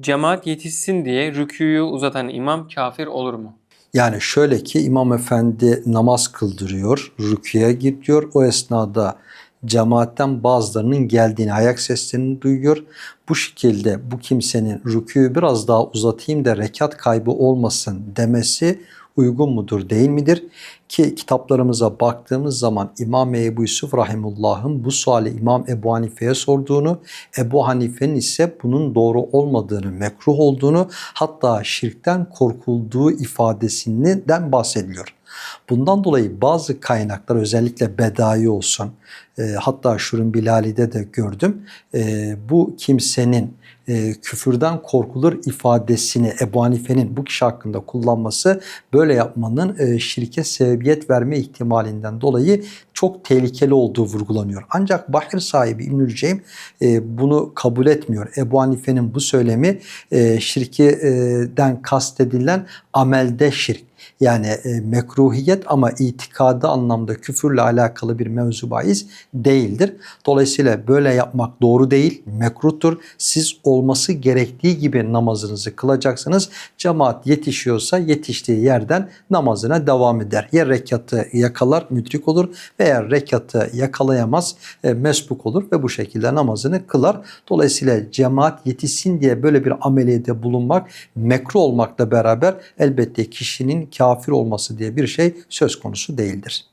Cemaat yetişsin diye rüküyü uzatan imam kafir olur mu? Yani şöyle ki imam efendi namaz kıldırıyor, rüküye gidiyor. O esnada cemaatten bazılarının geldiğini, ayak seslerini duyuyor. Bu şekilde bu kimsenin rüküyü biraz daha uzatayım da rekat kaybı olmasın demesi uygun mudur değil midir? Ki kitaplarımıza baktığımız zaman İmam Ebu Yusuf Rahimullah'ın bu suali İmam Ebu Hanife'ye sorduğunu, Ebu Hanife'nin ise bunun doğru olmadığını, mekruh olduğunu hatta şirkten korkulduğu ifadesinden bahsediliyor. Bundan dolayı bazı kaynaklar özellikle Bedai olsun, e, hatta Şurun Bilali'de de gördüm, e, bu kimsenin e, küfürden korkulur ifadesini Ebu Hanife'nin bu kişi hakkında kullanması böyle yapmanın e, şirke sebebiyet verme ihtimalinden dolayı çok tehlikeli olduğu vurgulanıyor. Ancak Bahir sahibi İbnül Ceym e, bunu kabul etmiyor. Ebu Hanife'nin bu söylemi e, şirkeden kastedilen amelde şirk. Yani e, mekruhiyet ama itikadı anlamda küfürle alakalı bir mevzu bahis değildir. Dolayısıyla böyle yapmak doğru değil, mekruhtur. Siz olması gerektiği gibi namazınızı kılacaksınız. Cemaat yetişiyorsa yetiştiği yerden namazına devam eder. Ya rekatı yakalar, müdrik olur veya rekatı yakalayamaz, e, mesbuk olur ve bu şekilde namazını kılar. Dolayısıyla cemaat yetişsin diye böyle bir ameliyede bulunmak mekruh olmakla beraber elbette kişinin kafir olması diye bir şey söz konusu değildir.